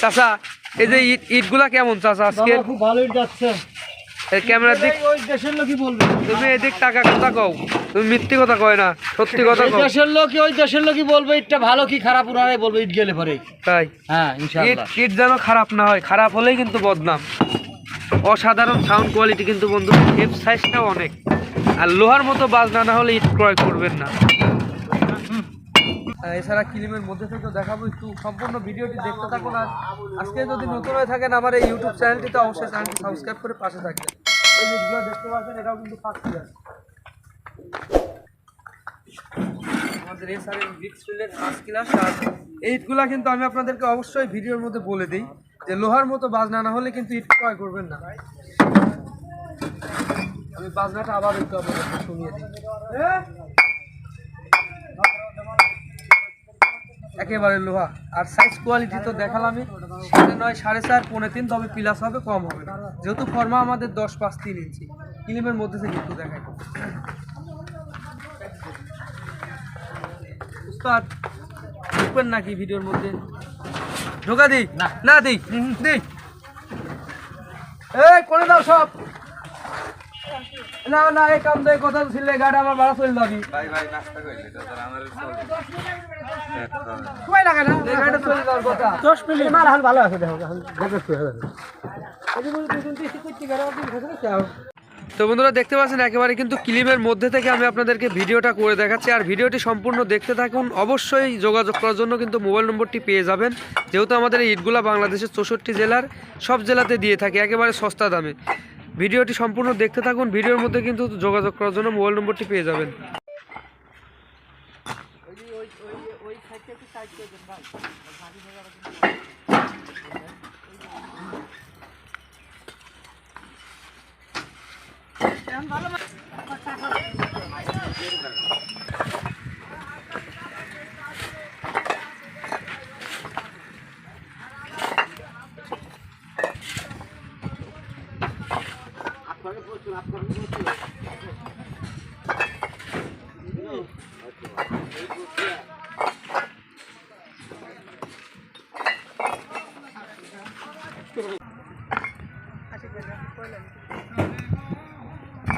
চাচা এই যে ইট ইটগুলা কেমন চাচা? আজকে খুব ভালোই যাচ্ছে। এই ক্যামেরার দিক ওই দেশের লোকই বলবে। তুমি এদিক টাকা কথা কও। তুমি মিথ্যে কথা কয় না সত্যি কথা কও। দেশের লোকই ওই দেশের লোকই বলবে ইটটা ভালো কি খারাপ ওনারাই বলবে ইট গেলে পরে তাই? হ্যাঁ ইট ইনশাআল্লাহ। ইট যেন খারাপ না হয় খারাপ হলেই কিন্তু বদনাম। অসাধারণ সাউন্ড কোয়ালিটি কিন্তু বন্ধু সাইজটাও অনেক। আর লোহার মতো বাজনা না হলে ইট ক্রয় করবেন না। এছাড়া কিলিমের মধ্যে থেকেও দেখাবো, একটু সম্পূর্ণ ভিডিওটি দেখতে থাকুন আর আজকে যদি নতুন হয়ে থাকেন আমার এই ইউটিউব চ্যানেলটিতে অবশ্যই চ্যানেলটি সাবস্ক্রাইব করে পাশে থাকবেন। এই যেগুলো দেখতে পাচ্ছেন, এটাও কিন্তু ফার্স্ট আমাদের ফার্স্ট ক্লাস কিন্তু আমি আপনাদেরকে অবশ্যই ভিডিওর মধ্যে বলে দিই, যে লোহার মতো বাজনা না হলে কিন্তু ইট ক্রয় করবেন না। আমি বাজনাটা আবার একটু আপনাদেরকে শুনিয়ে দিই। একেবারে লোহা। আর সাইজ কোয়ালিটি তো দেখালামই। সাড়ে নয় সাড়ে চার পৌনে তিন তবে প্লাস হবে কম হবে যেহেতু ফর্মা আমাদের দশ পাঁচ তিন ইঞ্চি কিলিমের মধ্যে থেকে একটু দেখাই। উস্তাদ ঢুকবেন নাকি ভিডিওর মধ্যে? ঢোকা দিই না। না দিই দিই এই করে দাও সব। না না এই কাম দিয়ে কথা ছিল গাড়ি আমার ভাড়া চলে যাবি। সময় লাগে না? এই গাড়িটা চলে যাওয়ার কথা। দশ মিনিট। মাল হাল ভালো আছে দেখো তো বন্ধুরা দেখতে পাচ্ছেন একেবারে কিন্তু ক্লিমের মধ্যে থেকে আমি আপনাদেরকে ভিডিওটা করে দেখাচ্ছি। আর ভিডিওটি সম্পূর্ণ দেখতে থাকুন। অবশ্যই যোগাযোগ করার জন্য কিন্তু মোবাইল নম্বরটি পেয়ে যাবেন। যেহেতু আমাদের এই ইটগুলা বাংলাদেশের চৌষট্টি জেলার সব জেলাতে দিয়ে থাকে একেবারে সস্তা দামে। ভিডিওটি সম্পূর্ণ দেখতে থাকুন। ভিডিওর মধ্যে কিন্তু যোগাযোগ করার জন্য মোবাইল নম্বরটি পেয়ে যাবেন।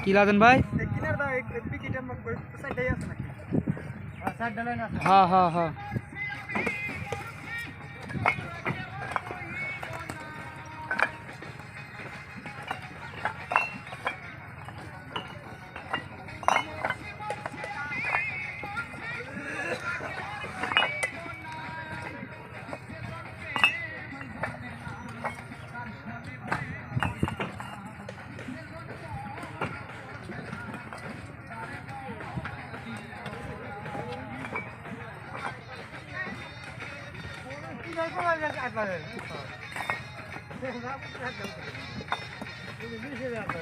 কি লাদেন ভাই হ্যাঁ হ্যাঁ হ্যাঁ কি